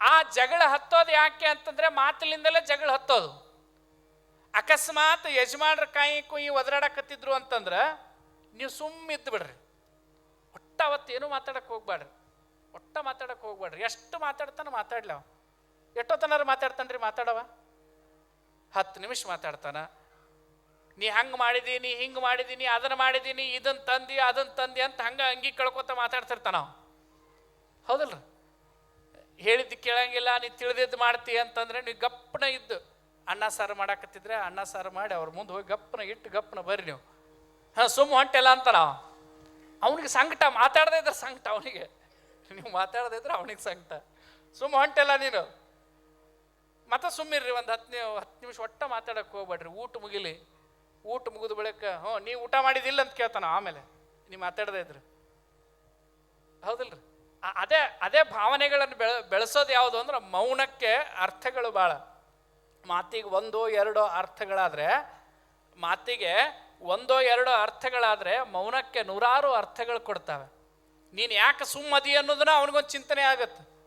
ಆ ಜಗಳ ಹತ್ತೋದು ಯಾಕೆ ಅಂತಂದ್ರೆ ಮಾತಿನಿಂದಲೇ ಜಗಳ ಹತ್ತೋದು. ಅಕಸ್ಮಾತ್ ಯಜಮಾನ್ರ ಕಾಯಿ ಕುಯಿ ಒದರಾಡಕತ್ತಿದ್ರು ಅಂತಂದ್ರೆ ನೀವು ಸುಮ್ಮ ಇದ್ದು ಬಿಡ್ರಿ. ಒಟ್ಟ ಅವತ್ತೇನು ಮಾತಾಡಕ್ಕೆ ಹೋಗ್ಬೇಡ್ರಿ ಒಟ್ಟ ಮಾತಾಡಕ್ಕೆ ಹೋಗ್ಬೇಡ್ರಿ ಎಷ್ಟು ಮಾತಾಡ್ತಾನೆ ಮಾತಾಡ್ಲಿ ಅವ. ಎಷ್ಟೊತ್ತನಾರು ಮಾತಾಡ್ತಾನ್ರಿ ಮಾತಾಡವ? ಹತ್ತು ನಿಮಿಷ ಮಾತಾಡ್ತಾನ. ನೀ ಹಂಗೆ ಮಾಡಿದೀನಿ ಹಿಂಗೆ ಮಾಡಿದೀನಿ ಅದನ್ನು ಮಾಡಿದೀನಿ ಇದನ್ನು ತಂದಿ, ಅದನ್ನು ತಂದಿ ಅಂತ ಹಂಗೆ ಅಂಗಿ ಕಳ್ಕೊತ ಮಾತಾಡ್ತಿರ್ತಾನ ಹೌದಲ್ರಿ? ಹೇಳಿದ್ದು ಕೇಳಂಗಿಲ್ಲ, ನೀ ತಿಳಿದಿದ್ದು ಮಾಡ್ತಿ ಅಂತಂದ್ರೆ ನೀವು ಗಪ್ಪನ ಇದ್ದು. ಅನ್ನ, ಸಾರು ಮಾಡಾಕತ್ತಿದ್ರೆ ಅನ್ನ, ಸಾರು ಮಾಡಿ ಅವ್ರ ಮುಂದೆ ಹೋಗಿ ಗಪ್ಪನ ಇಟ್ಟು ಗಪ್ಪನ ಬರ್ರಿ ನೀವು. ಹಾಂ ಸುಮ್ಮ ಹೊಂಟೆಲ್ಲ ಅಂತ ನಾವು ಅವನಿಗೆ ಸಂಕಟ, ಮಾತಾಡದೇ ಇದ್ರೆ ಸಂಕಟ ಅವನಿಗೆ. ನೀವು ಮಾತಾಡದೇ ಇದ್ರೆ ಅವನಿಗೆ ಸಂಕಟ. ಸುಮ್ಮ ಹೊಂಟೆಲ್ಲ ನೀನು. ಮತ್ತೆ ಸುಮ್ಮಿರ್ರಿ ಒಂದು ಹತ್ತು ಹತ್ತು ನಿಮಿಷ ಒಟ್ಟ ಮಾತಾಡಕ್ಕೆ ಹೋಗ್ಬೇಡ್ರಿ, ಊಟ ಮುಗಿಲಿ. ಊಟ ಮುಗಿದ ಬಳಿಕ ಹ್ಞೂ ನೀವು ಊಟ ಮಾಡಿದಿಲ್ಲ ಅಂತ ಕೇಳ್ತಾನ ಆಮೇಲೆ. ನೀವು ಮಾತಾಡದೇ ಇದ್ರಿ. ಹೌದಿಲ್ರಿ? ಅದೇ ಅದೇ ಭಾವನೆಗಳನ್ನು ಬೆಳ, ಬೆಳೆಸೋದು ಯಾವುದು ಅಂದ್ರೆ ಮೌನಕ್ಕೆ ಅರ್ಥಗಳು ಭಾಳ. ಮಾತಿಗೆ ಒಂದೋ ಎರಡೋ ಅರ್ಥಗಳಾದರೆ, ಮಾತಿಗೆ ಒಂದೋ ಎರಡೋ ಅರ್ಥಗಳಾದರೆ ಮೌನಕ್ಕೆ ನೂರಾರು ಅರ್ಥಗಳು ಕೊಡ್ತಾವೆ. ನೀನು ಯಾಕೆ ಸುಮ್ಮದಿ ಅನ್ನೋದನ್ನ ಅವನಿಗೊಂದು ಚಿಂತನೆ ಆಗತ್ತೆ.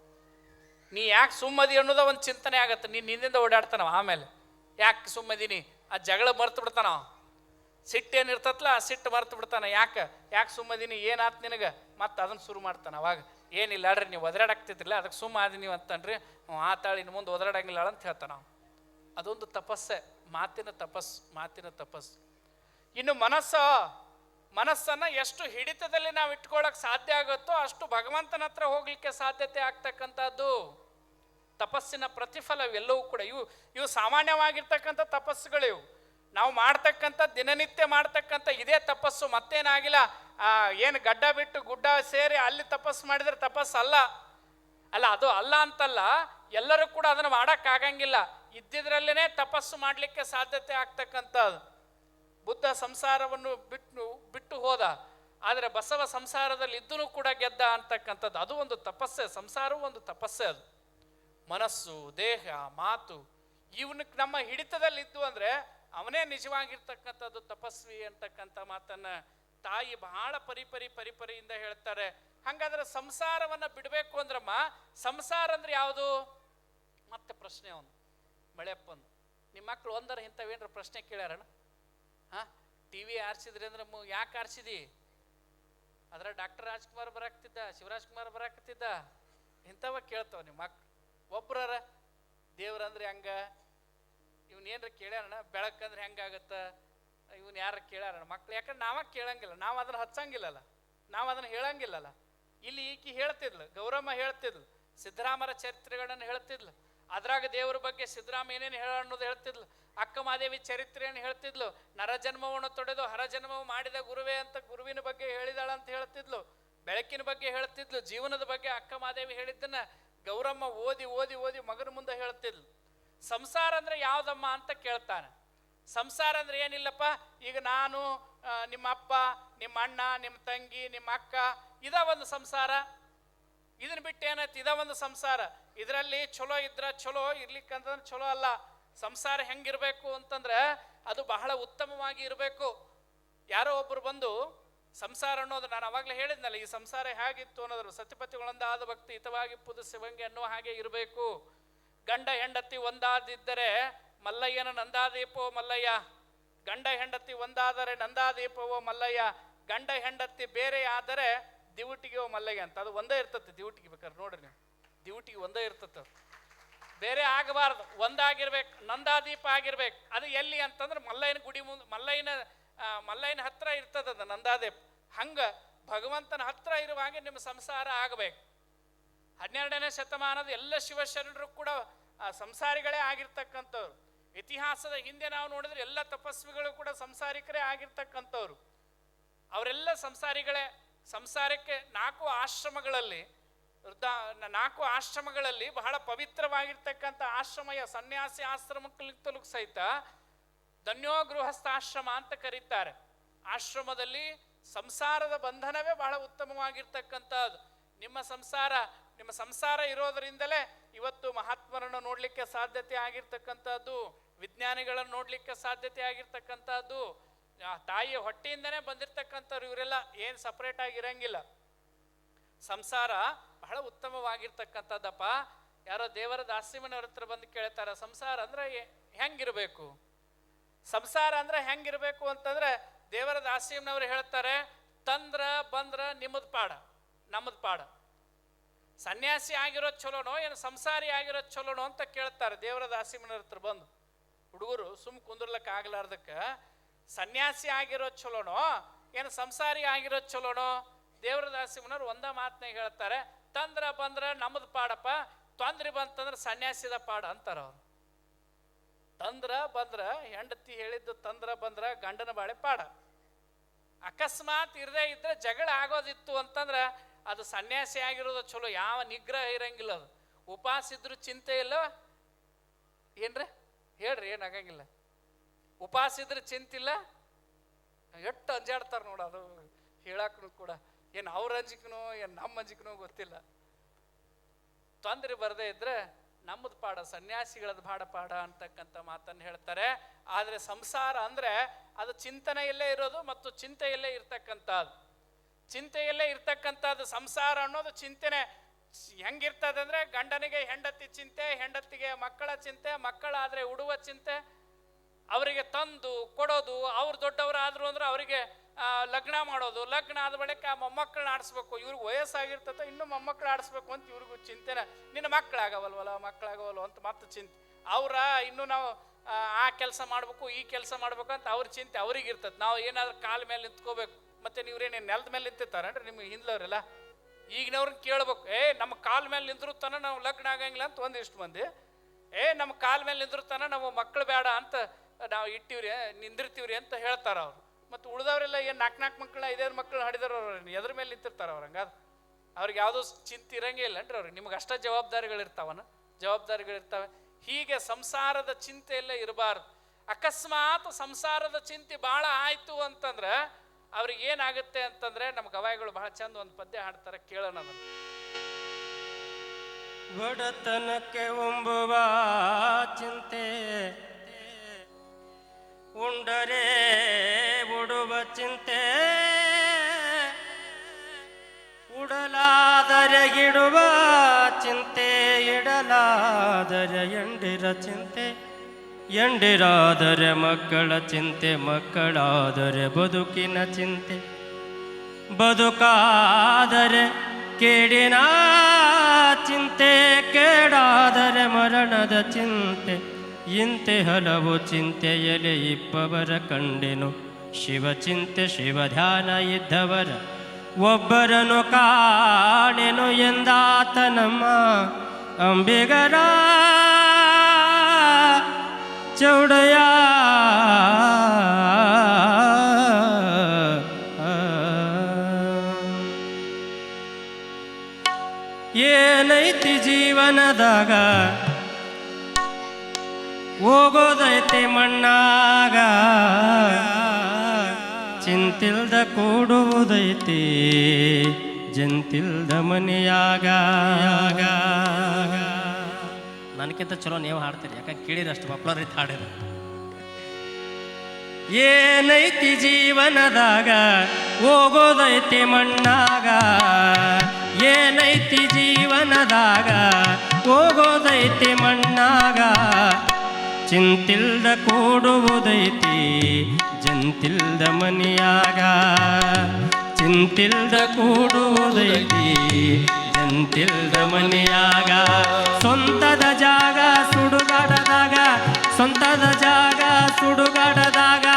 ನೀ ಯಾಕೆ ಸುಮ್ಮದಿ ಅನ್ನೋದ ಒಂದು ಚಿಂತನೆ ಆಗತ್ತೆ. ನೀನು ನಿನ್ನಿಂದ ಓಡಾಡ್ತಾನವ ಆಮೇಲೆ. ಯಾಕೆ ಸುಮ್ಮದೀನಿ ಆ ಜಗಳ ಮರ್ತು ಬಿಡ್ತಾನ ಅವ. ಸಿಟ್ಟೇನು ಇರ್ತತ್ಲ? ಆ ಸಿಟ್ಟು ಮರ್ತು ಬಿಡ್ತಾನೆ. ಯಾಕೆ? ಯಾಕೆ ಸುಮ್ಮದೀನಿ ಏನಾತ್ ನಿನಗೆ? ಮತ್ತೆ ಅದನ್ನು ಶುರು ಮಾಡ್ತಾನೆ ಅವಾಗ. ಏನಿಲ್ಲ ಅಡ್ರಿ ನೀವು ಒದರಾಡಾಕ್ತಿದ್ರಲ್ಲ, ಅದಕ್ಕೆ ಸುಮ್ಮ ಆದಿ ನೀವು ಅಂತನ್ರಿ ಆ ತಾಳಿನ ಮುಂದೆ ಒದರಾಡಂಗಿಲ್ಲ ಅಂತ ಹೇಳ್ತಾನ ನಾವು. ಅದೊಂದು ತಪಸ್ಸೆ, ಮಾತಿನ ತಪಸ್ ಮಾತಿನ ತಪಸ್ ಇನ್ನು ಮನಸ್ಸ, ಮನಸ್ಸನ್ನು ಎಷ್ಟು ಹಿಡಿತದಲ್ಲಿ ನಾವು ಇಟ್ಕೊಳ್ಳೋಕೆ ಸಾಧ್ಯ ಆಗುತ್ತೋ ಅಷ್ಟು ಭಗವಂತನ ಹತ್ರ ಹೋಗ್ಲಿಕ್ಕೆ ಸಾಧ್ಯತೆ ಆಗ್ತಕ್ಕಂಥದ್ದು. ತಪಸ್ಸಿನ ಪ್ರತಿಫಲ ಇವೆಲ್ಲವೂ ಕೂಡ, ಇವು ಇವು ಸಾಮಾನ್ಯವಾಗಿರ್ತಕ್ಕಂಥ ತಪಸ್ಸುಗಳಿವು ನಾವು ಮಾಡ್ತಕ್ಕಂಥ ದಿನನಿತ್ಯ ಮಾಡ್ತಕ್ಕಂಥ ಇದೇ ತಪಸ್ಸು ಮತ್ತೇನಾಗಿಲ್ಲ ಏನು ಗಡ್ಡ ಬಿಟ್ಟು ಗುಡ್ಡ ಸೇರಿ ಅಲ್ಲಿ ತಪಸ್ಸು ಮಾಡಿದ್ರೆ ತಪಸ್ಸು ಅಲ್ಲ. ಅಲ್ಲ, ಅದು ಅಲ್ಲ ಅಂತಲ್ಲ, ಎಲ್ಲರೂ ಕೂಡ ಅದನ್ನು ಮಾಡೋಕ್ಕಾಗಂಗಿಲ್ಲ. ಇದ್ದಿದ್ರಲ್ಲೇ ತಪಸ್ಸು ಮಾಡಲಿಕ್ಕೆ ಸಾಧ್ಯತೆ ಆಗ್ತಕ್ಕಂಥದ್ದು. ಬುದ್ಧ ಸಂಸಾರವನ್ನು ಬಿಟ್ಟು ಬಿಟ್ಟು ಹೋದ. ಆದರೆ ಬಸವ ಸಂಸಾರದಲ್ಲಿ ಇದ್ದೂ ಕೂಡ ಗೆದ್ದ ಅಂತಕ್ಕಂಥದ್ದು. ಅದು ಒಂದು ತಪಸ್ಸೆ, ಸಂಸಾರವೂ ಒಂದು ತಪಸ್ಸೆ ಅದು. ಮನಸ್ಸು, ದೇಹ, ಮಾತು ಇವನಕ್ಕೆ ನಮ್ಮ ಹಿಡಿತದಲ್ಲಿ ಇದ್ದು ಅಂದರೆ ಅವನೇ ನಿಜವಾಗಿರ್ತಕ್ಕಂಥದ್ದು ತಪಸ್ವಿ ಅಂತಕ್ಕಂಥ ಮಾತನ್ನ ತಾಯಿ ಬಹಳ ಪರಿಪರಿ ಪರಿಪರಿಯಿಂದ ಹೇಳ್ತಾರೆ, ಹಂಗಾದ್ರೆ ಸಂಸಾರವನ್ನು ಬಿಡಬೇಕು ಅಂದ್ರಮ್ಮ? ಸಂಸಾರ ಅಂದ್ರೆ ಯಾವುದು? ಮತ್ತೆ ಪ್ರಶ್ನೆ ಅವನು ಮಳೆಯಪ್ಪಂದು ನಿಮ್ಮ ಮಕ್ಕಳು ಒಂದರ ಇಂಥವೇನ್ರ ಪ್ರಶ್ನೆ ಕೇಳ್ಯಾರಣ ಹಾಂ? ಟಿ ವಿ ಆರಿಸಿದ್ರಿ ಅಂದ್ರೆ ಯಾಕೆ ಆರಿಸಿದಿ? ಅದ್ರ ಡಾಕ್ಟರ್ ರಾಜ್ಕುಮಾರ್ ಬರಾಕ್ತಿದ್ದ ಶಿವರಾಜ್ ಕುಮಾರ್ ಬರಾಕತ್ತಿದ್ದ, ಇಂಥವ ಕೇಳ್ತಾವ ನಿಮ್ಮ ಮಕ್ಳು. ಒಬ್ರರ ದೇವ್ರಂದ್ರೆ ಹೆಂಗ? ಇವನೇನ್ರ ಕೇಳ್ಯಾರಣ ಬೆಳಕಂದ್ರೆ ಹೆಂಗಾಗತ್ತ? ಇವನ್ ಯಾರ ಕೇಳ್ಯಾರ ಮಕ್ಳು. ಯಾಕಂದ್ರೆ ನಾವ ಕೇಳಂಗಿಲ್ಲ. ನಾವು ಅದನ್ನ ಹಚ್ಚಂಗಿಲ್ಲಲ್ಲ. ನಾವು ಅದನ್ನ ಹೇಳಂಗಿಲ್ಲಲ್ಲ. ಇಲ್ಲಿ ಈಕಿ ಹೇಳ್ತಿದ್ಲು, ಗೌರಮ್ಮ ಹೇಳ್ತಿದ್ಲು, ಸಿದ್ದರಾಮರ ಚರಿತ್ರೆಗಳನ್ನು ಹೇಳ್ತಿದ್ಲು. ಅದ್ರಾಗ ದೇವ್ರ ಬಗ್ಗೆ ಸಿದ್ದರಾಮ ಏನೇನು ಹೇಳ ಅನ್ನೋದು ಹೇಳ್ತಿದ್ಲು. ಅಕ್ಕ ಮಾದೇವಿ ಚರಿತ್ರೆಯನ್ನು ಹೇಳ್ತಿದ್ಲು? ನರಜನ್ಮವನ್ನು ತೊಡೆದು ಹರಜನ್ಮವು ಮಾಡಿದ ಗುರುವೇ ಅಂತ ಗುರುವಿನ ಬಗ್ಗೆ ಹೇಳಿದಾಳ ಅಂತ ಹೇಳ್ತಿದ್ಲು. ಬೆಳಕಿನ ಬಗ್ಗೆ ಹೇಳ್ತಿದ್ಲು, ಜೀವನದ ಬಗ್ಗೆ ಅಕ್ಕ ಮಾದೇವಿ ಹೇಳಿದ್ದನ್ನ ಗೌರಮ್ಮ ಓದಿ ಓದಿ ಓದಿ ಮಗನ ಮುಂದೆ ಹೇಳ್ತಿದ್ಲು. ಸಂಸಾರ ಅಂದ್ರೆ ಯಾವ್ದಮ್ಮ ಅಂತ ಕೇಳ್ತಾನೆ. ಸಂಸಾರ ಅಂದ್ರೆ ಏನಿಲ್ಲಪ್ಪ? ಈಗ ನಾನು ನಿಮ್ಮ ಅಪ್ಪ, ನಿಮ್ಮ ಅಣ್ಣ, ನಿಮ್ಮ ತಂಗಿ, ನಿಮ್ಮ ಅಕ್ಕ, ಇದ ಒಂದು ಸಂಸಾರ. ಇದನ್ನ ಬಿಟ್ಟು ಏನಾಯ್ತು? ಇದ ಒಂದು ಸಂಸಾರ. ಇದರಲ್ಲಿ ಚಲೋ ಇದ್ರ ಚಲೋ ಇರ್ಲಿಕ್ಕಂತಂದ್ರೆ ಚಲೋ ಅಲ್ಲ. ಸಂಸಾರ ಹೆಂಗಿರ್ಬೇಕು ಅಂತಂದ್ರೆ ಅದು ಬಹಳ ಉತ್ತಮವಾಗಿ ಇರಬೇಕು. ಯಾರೋ ಒಬ್ಬರು ಬಂದು, ಸಂಸಾರ ಅನ್ನೋದು ನಾನು ಅವಾಗಲೇ ಹೇಳಿದ್ನಲ್ಲ, ಈ ಸಂಸಾರ ಹೇಗಿತ್ತು ಅನ್ನೋದ್ರ ಸತಿಪತಿಗಳೊಂದಾದ ಭಕ್ತಿ ಹಿತವಾಗಿ ಪುದು ಶಿವಂಗೆ ಅನ್ನೋ ಹಾಗೆ ಇರಬೇಕು. ಗಂಡ, ಹೆಂಡತಿ ಒಂದಾದಿದ್ದರೆ ಮಲ್ಲಯ್ಯನ ನಂದಾದೀಪೋ ಮಲ್ಲಯ್ಯ? ಗಂಡ ಹೆಂಡತಿ ಒಂದಾದರೆ ನಂದಾದೀಪವೋ ಮಲ್ಲಯ್ಯ? ಗಂಡ ಹೆಂಡತಿ ಬೇರೆ ಆದರೆ ದಿವುಟಿಗೆ ಮಲ್ಲಯ್ಯ ಅಂತ. ಅದು ಒಂದೇ ಇರ್ತದೆ ದಿವುಟಿಗೆ ಬೇಕಾದ್ರೆ ನೋಡ್ರಿ ನೀವು. ದಿವುಟಿಗೆ ಒಂದೇ ಇರ್ತದೆ ಬೇರೆ ಆಗಬಾರ್ದು. ಒಂದಾಗಿರ್ಬೇಕು, ನಂದಾದೀಪ ಆಗಿರ್ಬೇಕು. ಅದು ಎಲ್ಲಿ ಅಂತಂದ್ರೆ ಮಲ್ಲಯ್ಯನ ಗುಡಿ ಮುಂದೆ, ಮಲ್ಲಯ್ಯನ ಮಲ್ಲಯ್ಯನ ಹತ್ರ ಇರ್ತದದ ನಂದಾದೀಪ. ಹಂಗ ಭಗವಂತನ ಹತ್ರ ಇರುವಾಗೆ ನಿಮ್ಮ ಸಂಸಾರ ಆಗಬೇಕು. ಹನ್ನೆರಡನೇ ಶತಮಾನದ ಎಲ್ಲ ಶಿವಶರಣರು ಕೂಡ ಸಂಸಾರಿಗಳೇ ಆಗಿರ್ತಕ್ಕಂಥವ್ರು. ಇತಿಹಾಸದ ಹಿಂದೆ ನಾವು ನೋಡಿದ್ರೆ ಎಲ್ಲ ತಪಸ್ವಿಗಳು ಕೂಡ ಸಂಸಾರಿಕರೇ ಆಗಿರ್ತಕ್ಕಂಥವ್ರು. ಅವರೆಲ್ಲ ಸಂಸಾರಿಗಳೇ, ಸಂಸಾರಕ್ಕೆ ನಾಲ್ಕು ಆಶ್ರಮಗಳಲ್ಲಿ, ವೃದ್ಧ, ನಾಲ್ಕು ಆಶ್ರಮಗಳಲ್ಲಿ ಬಹಳ ಪವಿತ್ರವಾಗಿರ್ತಕ್ಕಂಥ ಆಶ್ರಮಯ ಸನ್ಯಾಸಿ ಆಶ್ರಮಕ್ಕಲಿಂತಲೂ ಸಹಿತ ಧನ್ಯೋ ಗೃಹಸ್ಥಾಶ್ರಮ ಅಂತ ಕರೀತಾರೆ. ಆಶ್ರಮದಲ್ಲಿ ಸಂಸಾರದ ಬಂಧನವೇ ಬಹಳ ಉತ್ತಮವಾಗಿರ್ತಕ್ಕಂಥದ್ದು. ನಿಮ್ಮ ಸಂಸಾರ ನಿಮ್ಮ ಸಂಸಾರ ಇರೋದರಿಂದಲೇ ಇವತ್ತು ಮಹಾತ್ಮರನ್ನು ನೋಡಲಿಕ್ಕೆ ಸಾಧ್ಯತೆ ಆಗಿರ್ತಕ್ಕಂಥದ್ದು. ವಿಜ್ಞಾನಿಗಳನ್ನು ನೋಡ್ಲಿಕ್ಕೆ ಸಾಧ್ಯತೆ ಆಗಿರ್ತಕ್ಕಂಥದ್ದು ತಾಯಿಯ ಹೊಟ್ಟೆಯಿಂದನೇ ಬಂದಿರತಕ್ಕಂಥವ್ರು ಇವರೆಲ್ಲ ಏನು ಸಪ್ರೇಟ್ ಆಗಿರಂಗಿಲ್ಲ ಸಂಸಾರ ಬಹಳ ಉತ್ತಮವಾಗಿರ್ತಕ್ಕಂಥದ್ದಪ್ಪ. ಯಾರೋ ದೇವರ ದಾಸಿಮನವ್ರ ಹತ್ರ ಬಂದು ಕೇಳ್ತಾರೆ, ಸಂಸಾರ ಅಂದ್ರೆ ಹೆಂಗಿರಬೇಕು? ಸಂಸಾರ ಅಂದ್ರೆ ಹೆಂಗಿರ್ಬೇಕು ಅಂತಂದ್ರೆ ದೇವರ ದಾಸಿಮನವ್ರು ಹೇಳ್ತಾರೆ, ತಂದ್ರ, ಬಂದ್ರ, ನಿಮ್ಮದ್ ಪಾಡ, ನಮ್ಮದ್ ಪಾಡ. ಸನ್ಯಾಸಿ ಆಗಿರೋ ಚಲೋನೋ, ಏನು ಸಂಸಾರಿ ಆಗಿರೋ ಚಲೋನೋ ಅಂತ ಕೇಳ್ತಾರೆ ದೇವರ ದಾಸಿಮನವ್ರ ಹತ್ರ ಬಂದು. ಹುಡುಗರು ಸುಮ್ ಕುಂದ್ರಲಕ್ಕೆ ಆಗ್ಲಾರ್ದಕ್ಕೆ, ಸನ್ಯಾಸಿ ಆಗಿರೋದು ಚಲೋನೋ, ಏನು ಸಂಸಾರಿ ಆಗಿರೋದು ಚಲೋನೋ? ದೇವರ ದಾಸಿಮನವ್ರು ಒಂದ ಮಾತನಾಗ ಹೇಳ್ತಾರೆ, ತಂದ್ರ ಬಂದ್ರ ನಮ್ಮದು ಪಾಡಪ್ಪ, ತೊಂದ್ರೆ ಬಂತಂದ್ರೆ ಸನ್ಯಾಸಿದ ಪಾಡ ಅಂತಾರ ಅವ್ರು. ತಂದ್ರ ಬಂದ್ರ, ಹೆಂಡತಿ ಹೇಳಿದ್ದು ತಂದ್ರ ಬಂದ್ರ ಗಂಡನ ಬಾಳೆ ಪಾಡ. ಅಕಸ್ಮಾತ್ ಇರದೇ ಇದ್ರೆ ಜಗಳ ಆಗೋದಿತ್ತು ಅಂತಂದ್ರೆ ಅದು ಸನ್ಯಾಸಿ ಆಗಿರೋದು ಚಲೋ, ಯಾವ ನಿಗ್ರಹ ಇರಂಗಿಲ್ಲ ಅದು. ಉಪವಾಸ ಚಿಂತೆ ಇಲ್ಲ. ಏನ್ರಿ? ಹೇಳ್ರಿ ಏನಾಗಂಗಿಲ್ಲ ಉಪವಾಸ ಇದ್ರೆ ಚಿಂತಿಲ್ಲ, ಎಷ್ಟು ಅಂಜಾಡ್ತಾರೆ ನೋಡ ಅದು ಹೇಳಕ್ಕೂ ಕೂಡ. ಏನು ಅವ್ರ ಅಂಜಿಕನೋ, ಏನು ನಮ್ಮ ಅಂಜಿಕನೋ ಗೊತ್ತಿಲ್ಲ. ತೊಂದರೆ ಬರದೇ ಇದ್ರೆ ನಮ್ಮದು ಪಾಡ ಸನ್ಯಾಸಿಗಳದ್ದು ಬಾಡ ಪಾಡ ಅಂತಕ್ಕಂಥ ಮಾತನ್ನು ಹೇಳ್ತಾರೆ. ಆದರೆ ಸಂಸಾರ ಅಂದರೆ ಅದು ಚಿಂತನೆಯಲ್ಲೇ ಇರೋದು ಮತ್ತು ಚಿಂತೆಯಲ್ಲೇ ಇರ್ತಕ್ಕಂಥದ್ದು ಚಿಂತೆಯಲ್ಲೇ ಇರ್ತಕ್ಕಂಥದ್ದು ಸಂಸಾರ ಅನ್ನೋದು ಚಿಂತನೆ. ಹೆಂಗಿರ್ತದೆ ಅಂದರೆ ಗಂಡನಿಗೆ ಹೆಂಡತಿ ಚಿಂತೆ ಹೆಂಡತಿಗೆ ಮಕ್ಕಳ ಚಿಂತೆ ಮಕ್ಕಳಾದರೆ ಉಡುವ ಚಿಂತೆ. ಅವರಿಗೆ ತಂದು ಕೊಡೋದು ಅವ್ರು ದೊಡ್ಡವರಾದ್ರು ಅಂದ್ರೆ ಅವರಿಗೆ ಲಗ್ನ ಮಾಡೋದು. ಲಗ್ನ ಆದ ಬಳಿಕ ಮೊಮ್ಮಕ್ಕಳನ್ನ ಆಡಿಸ್ಬೇಕು. ಇವ್ರಿಗೆ ವಯಸ್ಸಾಗಿರ್ತದೆ ಇನ್ನೂ ಮೊಮ್ಮಕ್ಕಳು ಆಡಿಸ್ಬೇಕು ಅಂತ ಇವ್ರಿಗೂ ಚಿಂತೆನ. ನಿನ್ನ ಮಕ್ಕಳಾಗವಲ್ವಲ್ಲ ಮಕ್ಕಳಾಗವಲ್ವ ಅಂತ ಮತ್ತೆ ಚಿಂತೆ. ಅವರ ಇನ್ನೂ ನಾವು ಆ, ಆ ಕೆಲಸ ಮಾಡಬೇಕು ಈ ಕೆಲಸ ಮಾಡ್ಬೇಕು ಅಂತ ಅವ್ರ ಚಿಂತೆ ಅವ್ರಿಗೆ ಇರ್ತದೆ ನಾವು ಏನಾದ್ರೂ ಕಾಲ ಮೇಲೆ ನಿಂತ್ಕೋಬೇಕು. ಮತ್ತೆ ನೀವ್ರೇನೇನು ನೆಲದ ಮೇಲೆ ನಿಂತಿರ್ತಾರೇನ್ರಿ ನಿಮ್ಗೆ ಹಿಂದ್ಲವ್ರೆಲ್ಲ? ಈಗಿನವ್ರನ್ನ ಕೇಳ್ಬೇಕು, ಏ, ನಮ್ಮ ಕಾಲ ಮೇಲೆ ನಿಂದ್ರು ತನ ನಾವು ಲಗ್ನ ಆಗಂಗಿಲ್ಲ ಅಂತ ಒಂದಿಷ್ಟು ಮಂದಿ, ಏ, ನಮ್ಮ ಕಾಲ ಮೇಲೆ ನಿಂದ್ರು ತನ ನಾವು ಮಕ್ಕಳು ಬೇಡ ಅಂತ ನಾವು ಇಟ್ಟಿವ್ರಿ ನಿಂದಿರ್ತೀವ್ರಿ ಅಂತ ಹೇಳ್ತಾರ ಅವ್ರು. ಮತ್ತು ಉಳಿದವರೆಲ್ಲ ಏನು ನಾಲ್ಕು ನಾಲ್ಕು ಮಕ್ಕಳ, ಐದೈದು ಮಕ್ಕಳು ಹಡಿದಾರ ಅವ್ರು ಎದ್ರ ಮೇಲೆ ನಿಂತಿರ್ತಾರ ಅವ್ರು ಹಂಗಾದ್ರೆ? ಅವ್ರಿಗೆ ಯಾವುದೋ ಚಿಂತೆ ಇರಂಗೇ ಇಲ್ಲನ್ರಿ ಅವ್ರಿಗೆ? ನಿಮ್ಗೆ ಅಷ್ಟ ಜವಾಬ್ದಾರಿಗಳಿರ್ತಾವನ? ಜವಾಬ್ದಾರಿಗಳಿರ್ತಾವೆ? ಹೀಗೆ ಸಂಸಾರದ ಚಿಂತೆ ಎಲ್ಲ ಇರಬಾರ್ದು. ಅಕಸ್ಮಾತ್ ಸಂಸಾರದ ಚಿಂತೆ ಭಾಳ ಆಯಿತು ಅಂತಂದ್ರೆ ಅವ್ರಿಗೆ ಏನಾಗುತ್ತೆ ಅಂತಂದ್ರೆ ನಮ್ಮ ಗವಾಯಿಗಳು ಬಹಳ ಚಂದ ಒಂದು ಪದ್ಯ ಹಾಡ್ತಾರೆ, ಕೇಳೋಣ ಬಡತನಕ್ಕೆ ಒಂಬುವ ಚಿಂತೆ, ಉಂಡರೆ ಉಡುವ ಚಿಂತೆ, ಉಡಲಾದರೆ ಇಡುವ ಚಿಂತೆ, ಇಡಲಾದರೆ ಎಂಡಿರ ಚಿಂತೆ. ಎಂಡಿರಾದರೆ ಮಕ್ಕಳ ಚಿಂತೆ, ಮಕ್ಕಳಾದರೆ ಬದುಕಿನ ಚಿಂತೆ. ಬದುಕಾದರೆ ಕೇಡಿನ ಚಿಂತೆ, ಕೇಡಾದರೆ ಮರಣದ ಚಿಂತೆ. ಇಂತೆ ಹಲವು ಚಿಂತೆಯಲ್ಲಿ ಇಪ್ಪವರ ಕಂಡೆನು. ಶಿವ ಚಿಂತೆ, ಶಿವ ಧ್ಯಾನ ಇದ್ದವರ. ಒಬ್ಬರನು ಕಾಣೆನು ಎಂದಾತನಮ್ಮ. ಅಂಬಿಗರ ಚೌಡಯ್ಯ. ಏನೈತಿ ಜೀವನದಾಗ? ಹೋಗೋದೈತಿ ಮಣ್ಣಾಗ. ಚಿಂತಿಲ್ದ ಕೂಡುವುದೈತಿ ಜಂತಿಲ್ದ ಮನೆಯಾಗ. ನನಗಿಂತ ಚಲೋ ನೀವು ಹಾಡ್ತೀರಿ, ಯಾಕಂದ್ರೆ ಕೇಳಿರಷ್ಟು ಪಾಪ್ಯುಲರ್ ಇತ್ತು ಹಾಡಿರ. ಏನೈತಿ ಜೀವನದಾಗ, ಹೋಗೋದೈತಿ ಮಣ್ಣಾಗ. ಏನೈತಿ ಜೀವನದಾಗ, ಹೋಗೋದೈತಿ ಮಣ್ಣಾಗ. ಚಿಂತಿಲ್ದ ಕೂಡುವುದೈತಿ, ಜಂತಿಲ್ದ ಮನಿಯಾಗ. ಚಿಂತಿಲ್ದ ಕೂಡುವುದೈತಿ ಜಂತಿಲ್ದ ಮನೆಯಾಗ, ಸ್ವಂತದ ಜಾಗ ಸುಡುಗಾಡದಾಗ, ಸ್ವಂತದ ಜಾಗ ಸುಡುಗಾಡದಾಗ,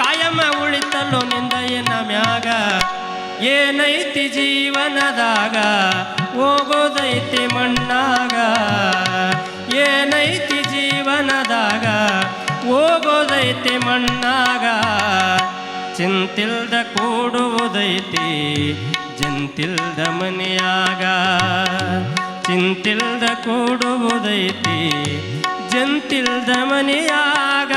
ಕಾಯಮ ಉಳಿತಲ್ಲು ನಿಂದ ಏನ ಮ್ಯಾಗ, ಏನೈತಿ ಜೀವನದಾಗ, ಹೋಗೋದೈತಿ ಮಣ್ಣಾಗ, ಏನೈತಿ ಜೀವನದಾಗ, ಹೋಗೋದೈತಿ ಮಣ್ಣಾಗ, ಚಿಂತಿಲ್ದ ಕೂಡುವುದೈತಿ ಜಂತಿಲ್ದ ಮನೆಯಾಗ ಚಿಂತಿಲ್ದ ಕೂಡುವುದೈತಿ ಜಂತಿಲ್ದ ಮನೆಯಾಗ.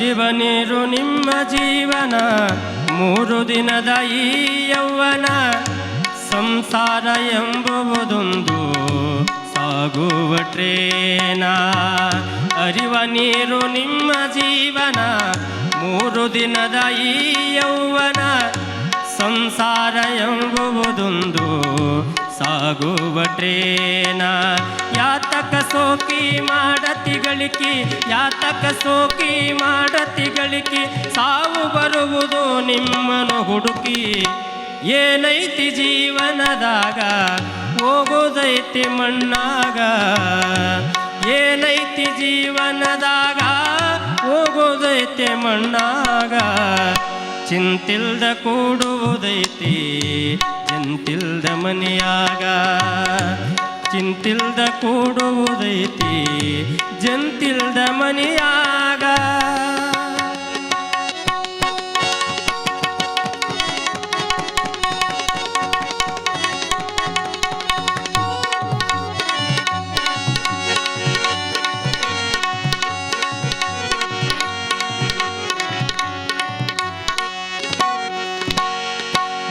ನೀರು ನಿಮ್ಮ ಜೀವನ, ಮೂರು ದಿನದ ಈ ಯೌವನ, ಸಂಸಾರ ಎಂಬುವುದೊಂದು ಸಾಗುವ ಟ್ರೇನ. ಅರಿವ ನೀರು ನಿಮ್ಮ ಜೀವನ, ಮೂರು ದಿನದ ಈ ಯೌವನ ಸಂಸಾರ ಎಂಬುವುದೊಂದು ಸಾಗುವ ಟ್ರೇನ. ಯಾತಕ ಸೋಕಿ ಮಾಡತಿಗಳಿಕಿ ಯಾತಕ ಸೋಕಿ ಮಾಡತಿಗಳಿಕಿ ಸಾವು ಬರುವುದು ನಿಮ್ಮನು ಹುಡುಕಿ. ಏನೈತಿ ಜೀವನದಾಗ, ಹೋಗೋದೈತಿ ಮಣ್ಣಾಗ. ಏನೈತಿ ಜೀವನದಾಗ, ಹೋಗೋದೈತಿ ಮಣ್ಣಾಗ. ಚಿಂತಿಲ್ದ ಕೂಡುವುದೈತಿ ಚಿಂತಿಲ್ದ ಮನೆಯಾಗ. ಚಿಂತಿಲ್ದ ಕೂಡುವುದೈತಿ ಜಂತಿಲ್ದ ಮನೆಯಾಗ.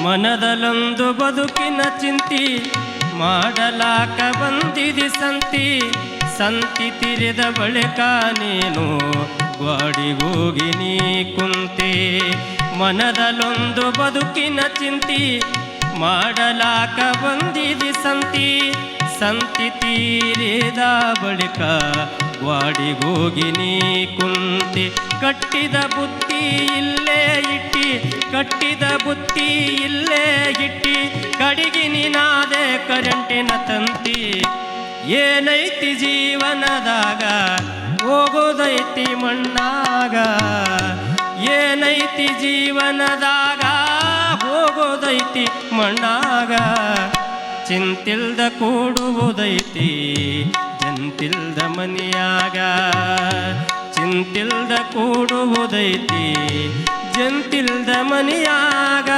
ಮನದಲ್ಲೊಂದು ಬದುಕಿನ ಚಿಂತಿ ಮಾಡಲಾಕ ಬಂದಿದಿ ಸಂತಿ. ಸಂತಿ ತಿರಿದ ಬಳಿಕ ನೀನು ಗೋಡಿಗೋಗಿ ನೀ ಕುಂತಿ. ಮನದಲೊಂದು ಬದುಕಿನ ಚಿಂತಿ ಮಾಡಲಾಕ ಬಂದಿದಿ ಸಂತಿ. ಸಂತಿ ತೀರಿದ ಬಳಿಕ ವಾಡಿ ನೀ ಕುಂತಿ. ಕಟ್ಟಿದ ಬುತ್ತಿ ಇಲ್ಲೇ ಇಟ್ಟಿ, ಕಟ್ಟಿದ ಬುತ್ತಿ ಇಲ್ಲೇ ಇಟ್ಟಿ. ಕಡಿಗಿ ನೀನಾದೆ ಕರೆಂಟಿನ ತಂತಿ. ಏನೈತಿ ಜೀವನದಾಗ, ಹೋಗೋದೈತಿ ಮಣ್ಣಾಗ. ಏನೈತಿ ಜೀವನದಾಗ, ಹೋಗೋದೈತಿ ಮಣ್ಣಾಗ. ಚಿಂತಿಲ್ದ ಕೂಡುವುದೈತಿ ಜಂತಿಲ್ದ ಮನಿಯಾಗ. ಚಿಂತಿಲ್ದ ಕೂಡುವುದೈತಿ ಜಂತಿಲ್ದ ಮನೆಯಾಗ.